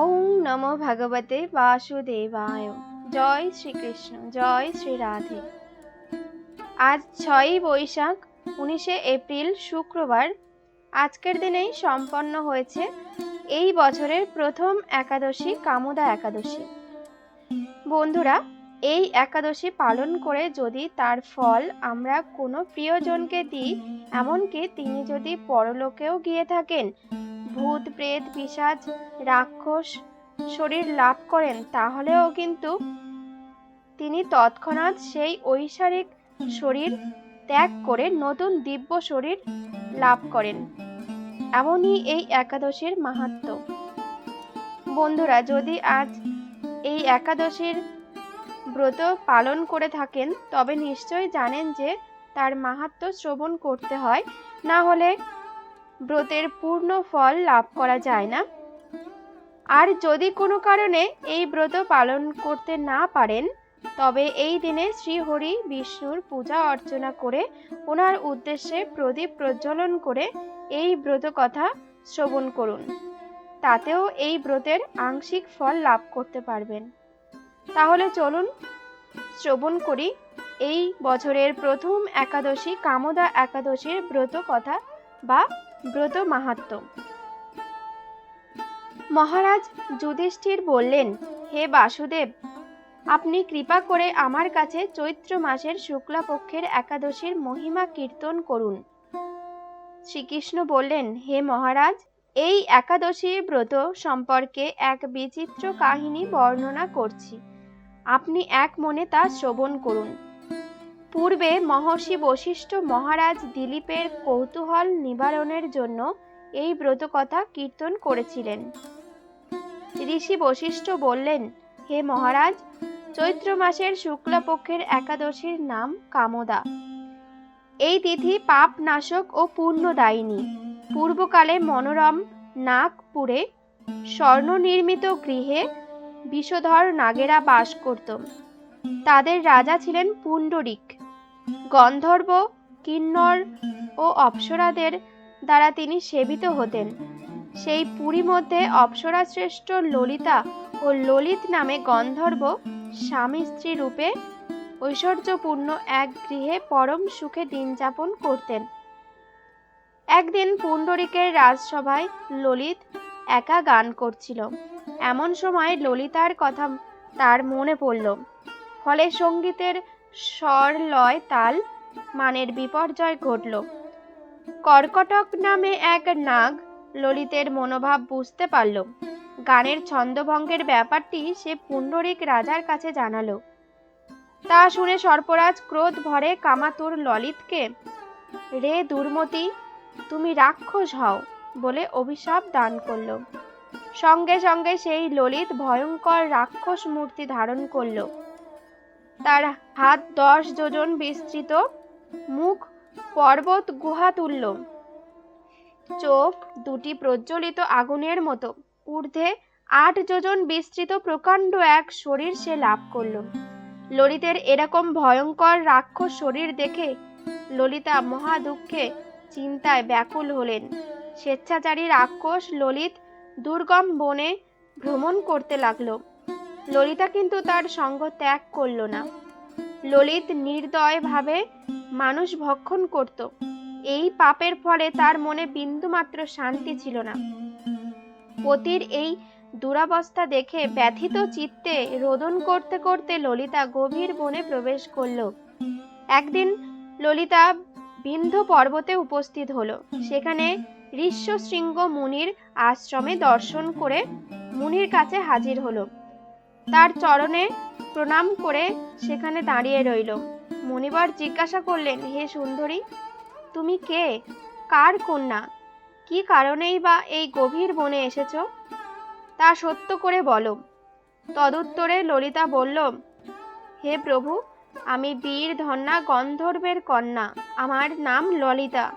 ওম নমো ভগবতে বাসুদেবায়। জয় শ্রীকৃষ্ণ, জয় শ্রী রাধে আজ ছয়ই বৈশাখ, উনিশে এপ্রিল, শুক্রবার। আজকের দিনেই সম্পন্ন হয়েছে এই বছরের প্রথম একাদশী কামদা একাদশী। বন্ধুরা, এই একাদশী পালন করে যদি তার ফল আমরা কোনো প্রিয়জনকে দিই, এমনকি তিনি যদি পরলোকেও গিয়ে থাকেন ভূত, প্রেত, পিশাচ, রাক্ষস শরীর লাভ করেন, তাহলেও কিন্তু তিনি তৎক্ষণাৎ সেই ঐশারিক শরীর ত্যাগ করে নতুন দিব্য শরীর লাভ করেন। এমনই এই একাদশীর মাহাত্ম। বন্ধুরা, যদি আজ এই একাদশীর ব্রত পালন করে থাকেন, তবে নিশ্চয়ই জানেন যে তার মাহাত্ম শ্রবণ করতে হয়। না হলে ব্রতের পূর্ণ ফল লাভ করা যায় না। আর যদি কোনো কারণে এই ব্রত পালন করতে না পারেন, তবে এই দিনে শ্রীহরি বিষ্ণুর পূজা অর্চনা করে ওনার উদ্দেশ্যে প্রদীপ প্রজ্বলন করে এই ব্রত কথা শ্রবণ করুন। তাতেও এই ব্রতের আংশিক ফল লাভ করতে পারবেন। তাহলে চলুন শ্রবণ করি এই বছরের প্রথম একাদশী কামদা একাদশীর ব্রত কথা বা ব্রত মাহাত্ম। মহারাজ যুধিষ্ঠির বললেন, হে বাসুদেব, আপনি কৃপা করে আমার কাছে চৈত্র মাসের শুক্লাপক্ষের একাদশীর মহিমা কীর্তন করুন। শ্রীকৃষ্ণ বললেন, হে মহারাজ, এই একাদশী ব্রত সম্পর্কে এক বিচিত্র কাহিনী বর্ণনা করছি। আপনি এক মনে তা শ্রবণ করুন। পূর্বে মহর্ষি বশিষ্ঠ মহারাজ দিলীপের কৌতূহল নিবারণের জন্য এই ব্রত কথা কীর্তন করেছিলেন। ঋষি বশিষ্ঠ বললেন, হে মহারাজ, চৈত্র মাসের শুক্লপক্ষের একাদশীর নাম কামদা। এই তিথি পাপ নাশক ও পুণ্যদায়িনী। পূর্বকালে মনোরম, নাগপুরে স্বর্ণ নির্মিত গৃহে বিষধর নাগেরা বাস করত। তাদের রাজা ছিলেন পুণ্ডরিক। গন্ধর্ব, কিন্নর ও অপ্সরাদের দ্বারা তিনি সেবিত হতেন। সেই পুরী মধ্যে অপ্সরা শ্রেষ্ঠ ললিতা ও ললিত নামে গন্ধর্ব স্বামী স্ত্রী রূপে ঐশ্বর্যপূর্ণ এক গৃহে পরম সুখে দিন যাপন করতেন। একদিন পুণ্ডরিকের রাজসভায় ললিত একা গান করছিল। এমন সময় ললিতার কথা তার মনে পড়ল। ফলে সঙ্গীতের স্বর লয় তাল মানের বিপর্যয় ঘটল। কর্কটক নামে এক নাগ ললিতের মনোভাব বুঝতে পারল। গানের ছন্দভঙ্গের ব্যাপারটি সে পুণ্ডরিক রাজার কাছে জানালো। তা শুনে সর্পরাজ ক্রোধ ভরে কামাতুর ললিতকে, রে দুর্মতি, তুমি রাক্ষস হও বলে অভিশাপ দান করল। সঙ্গে সঙ্গে সেই ললিত ভয়ঙ্কর রাক্ষস মূর্তি ধারণ করল। তার হাত দশ যোজন বিস্তৃত, মুখ পর্বত গুহা তুলল চোখ দুটি প্রজ্বলিত আগুনের মতো। ঊর্ধ্বে আট যোজন বিস্তৃত প্রকাণ্ড এক শরীর সে লাভ করল। ললিতের এরকম ভয়ঙ্কর রাক্ষস শরীর দেখে ললিতা মহা দুঃখে চিন্তায় ব্যাকুল হলেন। স্বেচ্ছাচারী রাক্ষস ললিত দুর্গম বনে ভ্রমণ করতে লাগল। ললিতা কিন্তু তার সঙ্গ ত্যাগ করল না। ললিত নির্দয়ভাবে মানুষ ভক্ষণ করত। এই পাপের ফলে তার মনে বিন্দুমাত্র শান্তি ছিল না। পতির এই দুরাবস্থা দেখে ব্যথিত চিত্তে রোদন করতে করতে ললিতা গভীর বনে প্রবেশ করল। একদিন ললিতা বিন্ধ্য পর্বতে উপস্থিত হলো। সেখানে ঋষ্যশৃঙ্গ মুনির আশ্রমে দর্শন করে মুনির কাছে হাজির হলো। তার চরণে প্রণাম করে সেখানে দাঁড়িয়ে রইল। মণিবর জিজ্ঞাসা করলেন, হে সুন্দরী, তুমি কে? কার কন্যা? কি কারণেই বা এই গভীর বনে এসেছ? তা সত্য করে বলো। তদুত্তরে ললিতা বলল, হে প্রভু, আমি বীর ধন্যা গন্ধর্বের কন্যা, আমার নাম ললিতা।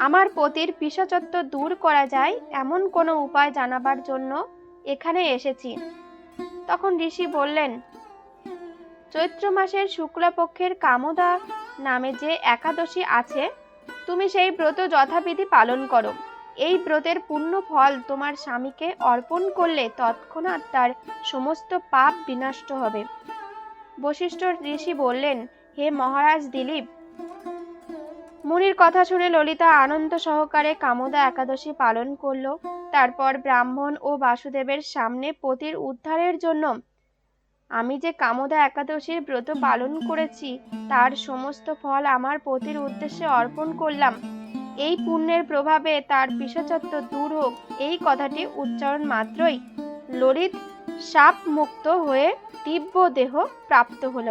আমার পতির পিসাচত্ব দূর করা যায় এমন কোনো উপায় জানাবার জন্য এখানে এসেছি। তখন ঋষি বললেন, চৈত্র মাসের শুক্লপক্ষের কামদা নামে যে একাদশী আছে, তুমি সেই ব্রত যথাবিধি পালন করো। এই ব্রতের পূর্ণ ফল তোমার স্বামীকে অর্পণ করলে তৎক্ষণাৎ তার সমস্ত পাপ বিনষ্ট হবে। বশিষ্ঠ ঋষি বললেন, হে মহারাজ দিলীপ, মুনির কথা শুনে ললিতা আনন্দ সহকারে কামদা একাদশী পালন করল। তারপর ব্রাহ্মণ ও বাসুদেবের সামনে পতির উদ্ধারের জন্য আমি যে কামদা একাদশীর ব্রত পালন করেছি, তার সমস্ত ফল আমার পতির উদ্দেশ্যে অর্পণ করলাম। এই পুণ্যের প্রভাবে তার পিশাচত্ব দূর হোক, এই কথাটি উচ্চারণ মাত্রই। ললিত সাপ মুক্ত হয়ে দিব্য দেহ প্রাপ্ত হল।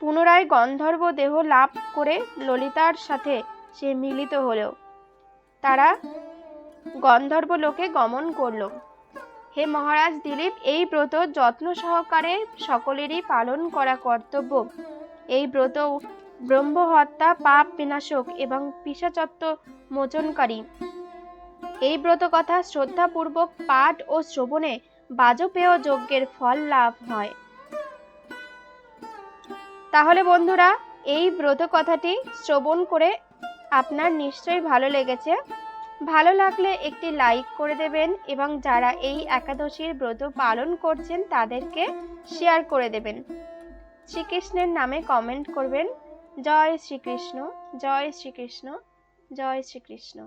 পুনরায় গন্ধর্ব দেহ লাভ করে ললিতার সাথে সে মিলিত হলো। তারা গন্ধর্ব লোকে গমন করল। হে মহারাজ দিলীপ, এই ব্রত যত্ন সহকারে সকলেরই পালন করা কর্তব্য। এই ব্রত ব্রহ্মহত্যা, পাপ বিনাশক এবং পিশাচত্ব মোচনকারী। এই ব্রত কথা শ্রদ্ধাপূর্বক পাঠ ও শ্রবণে বাজপেয় যজ্ঞের ফল লাভ হয়। তাহলে বন্ধুরা, এই ব্রত কথাটি শ্রবণ করে আপনার নিশ্চয়ই ভালো লেগেছে। ভালো লাগলে একটি লাইক করে দেবেন এবং যারা এই একাদশীর ব্রত পালন করছেন তাদেরকে শেয়ার করে দেবেন। শ্রীকৃষ্ণের নামে কমেন্ট করবেন। জয় শ্রীকৃষ্ণ জয় শ্রীকৃষ্ণ জয় শ্রীকৃষ্ণ।